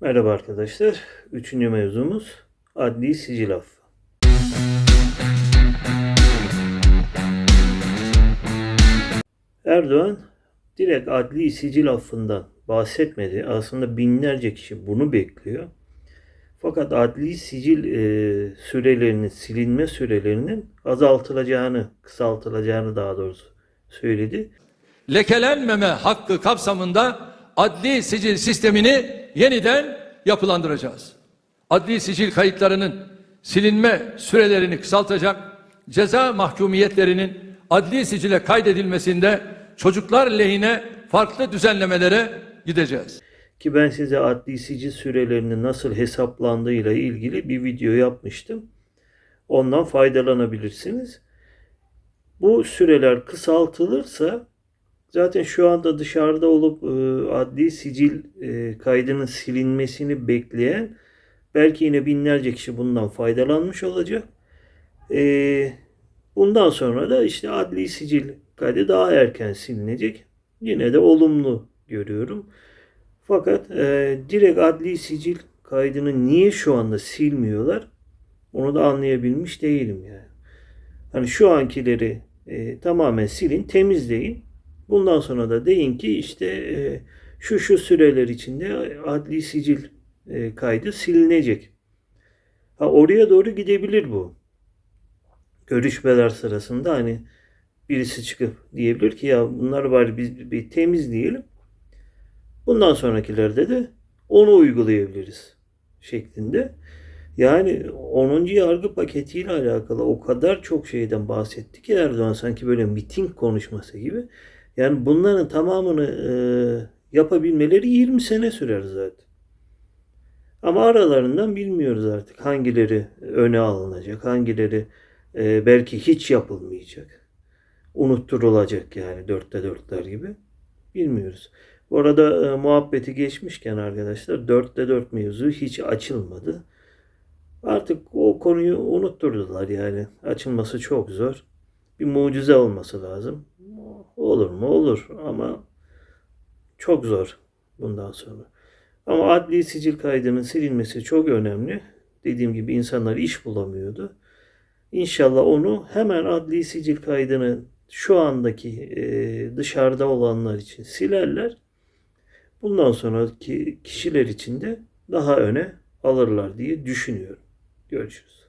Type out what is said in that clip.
Merhaba arkadaşlar. Üçüncü mevzumuz adli sicil affı. Erdoğan direkt adli sicil affından bahsetmedi. Aslında binlerce kişi bunu bekliyor. Fakat adli sicil e, sürelerinin, silinme sürelerinin azaltılacağını, kısaltılacağını daha doğrusu söyledi. lekelenmeme hakkı kapsamında adli sicil sistemini yeniden yapılandıracağız. Adli sicil kayıtlarının silinme sürelerini kısaltacak, ceza mahkumiyetlerinin adli sicile kaydedilmesinde çocuklar lehine farklı düzenlemelere gideceğiz. Ki ben size adli sicil sürelerinin nasıl hesaplandığıyla ilgili bir video yapmıştım. Ondan faydalanabilirsiniz. Bu süreler kısaltılırsa zaten şu anda dışarıda olup e, adli sicil e, kaydının silinmesini bekleyen belki yine binlerce kişi bundan faydalanmış olacak. E, bundan sonra da işte adli sicil kaydı daha erken silinecek. Yine de olumlu görüyorum. Fakat e, direkt adli sicil kaydını niye şu anda silmiyorlar? Onu da anlayabilmiş değilim yani. Hani şu ankileri e, tamamen silin, temizleyin. Bundan sonra da deyin ki işte e, şu şu süreler içinde adli sicil e, kaydı silinecek. Ha oraya doğru gidebilir bu. Görüşmeler sırasında hani birisi çıkıp diyebilir ki ya bunlar var biz bir temizleyelim. Bundan sonrakilerde de onu uygulayabiliriz şeklinde. Yani 10. yargı paketiyle alakalı o kadar çok şeyden bahsetti ki Erdoğan sanki böyle miting konuşması gibi. Yani bunların tamamını e, yapabilmeleri 20 sene sürer zaten. Ama aralarından bilmiyoruz artık hangileri öne alınacak, hangileri e, belki hiç yapılmayacak. Unutturulacak yani dörtte dörtler gibi. Bilmiyoruz. Bu arada e, muhabbeti geçmişken arkadaşlar dörtte dört mevzu hiç açılmadı. Artık o konuyu unutturdular yani. Açılması çok zor. Bir mucize olması lazım. Olur mu? Olur ama çok zor bundan sonra. Ama adli sicil kaydının silinmesi çok önemli. Dediğim gibi insanlar iş bulamıyordu. İnşallah onu hemen adli sicil kaydını şu andaki e, dışarıda olanlar için silerler. Bundan sonraki kişiler için de daha öne alırlar diye düşünüyorum. Görüşürüz.